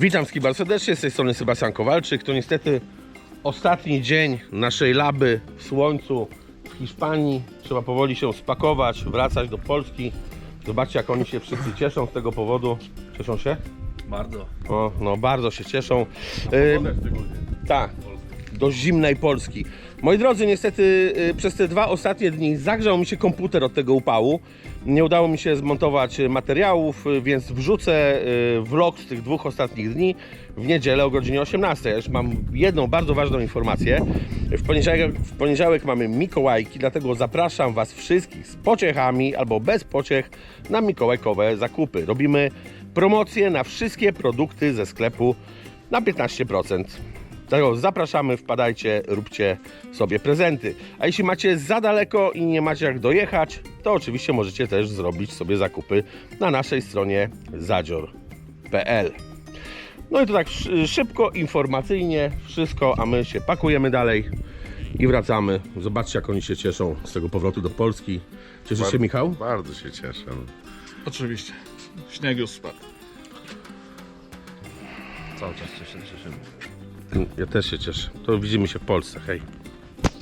Witam wszystkich bardzo serdecznie, z tej strony Sebastian Kowalczyk. To niestety ostatni dzień naszej laby w słońcu w Hiszpanii. Trzeba powoli się spakować, wracać do Polski. Zobaczcie jak oni się wszyscy cieszą z tego powodu. Cieszą się? Bardzo. O, no bardzo się cieszą. Ym, tak, do zimnej Polski. Moi drodzy, niestety y, przez te dwa ostatnie dni zagrzał mi się komputer od tego upału. Nie udało mi się zmontować y, materiałów, y, więc wrzucę vlog z tych dwóch ostatnich dni w niedzielę o godzinie 18. Ja już mam jedną bardzo ważną informację. W poniedziałek, w poniedziałek mamy Mikołajki, dlatego zapraszam Was wszystkich z pociechami albo bez pociech na mikołajkowe zakupy. Robimy promocje na wszystkie produkty ze sklepu na 15%. Dlatego zapraszamy, wpadajcie, róbcie sobie prezenty. A jeśli macie za daleko i nie macie jak dojechać, to oczywiście możecie też zrobić sobie zakupy na naszej stronie zadzior.pl. No i to tak szy- szybko, informacyjnie, wszystko, a my się pakujemy dalej i wracamy. Zobaczcie, jak oni się cieszą z tego powrotu do Polski. Cieszysz się, Michał? Bardzo się cieszę. Oczywiście. Śnieg już spadł. Cały czas się cieszymy. Ja też się cieszę. To widzimy się w Polsce. Hej.